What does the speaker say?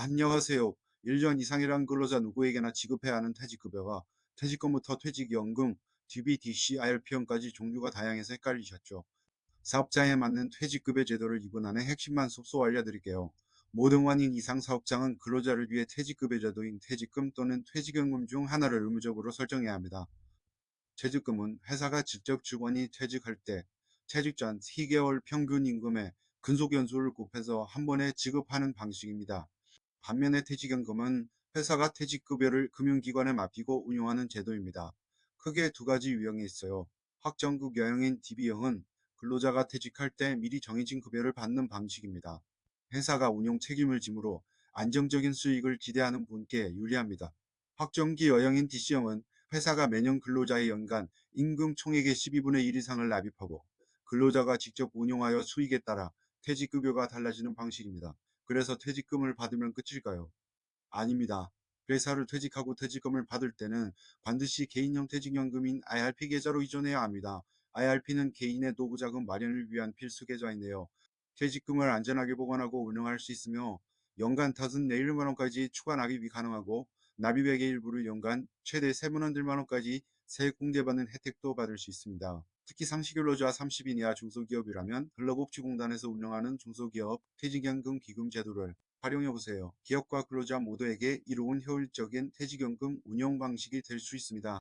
안녕하세요. 1년 이상 일한 근로자 누구에게나 지급해야 하는 퇴직급여가 퇴직금부터 퇴직연금, DB, DC, IRP형까지 종류가 다양해서 헷갈리셨죠. 사업장에 맞는 퇴직급여 제도를 안에 핵심만 속소 알려드릴게요. 모든 원인 이상 사업장은 근로자를 위해 퇴직급여 제도인 퇴직금 또는 퇴직연금 중 하나를 의무적으로 설정해야 합니다. 퇴직금은 회사가 직접 직원이 퇴직할 때 퇴직 전 3개월 평균 임금의 근속연수를 곱해서 한 번에 지급하는 방식입니다. 반면에 퇴직연금은 회사가 퇴직급여를 금융기관에 맡기고 운용하는 제도입니다. 크게 두 가지 유형이 있어요. 확정급 여형인 DB형은 근로자가 퇴직할 때 미리 정해진 급여를 받는 방식입니다. 회사가 운용 책임을 지므로 안정적인 수익을 기대하는 분께 유리합니다. 확정기 여형인 DC형은 회사가 매년 근로자의 연간 임금 총액의 12분의 1 이상을 납입하고 근로자가 직접 운용하여 수익에 따라 퇴직급여가 달라지는 방식입니다. 그래서 퇴직금을 받으면 끝일까요? 아닙니다. 회사를 퇴직하고 퇴직금을 받을 때는 반드시 개인형 퇴직연금인 IRP 계좌로 이전해야 합니다. IRP는 개인의 노후자금 마련을 위한 필수 계좌인데요. 퇴직금을 안전하게 보관하고 운영할 수 있으며 연간 54만 원까지 추가 납입이 가능하고 납입액의 일부를 연간 최대 3만 원 들만 원까지 세액 공제받는 혜택도 받을 수 있습니다. 특히 상시근로자 30인 이하 중소기업이라면 근로복지공단에서 운영하는 중소기업 퇴직연금 기금 제도를 활용해보세요. 기업과 근로자 모두에게 이로운 효율적인 퇴직연금 운영 방식이 될 수 있습니다.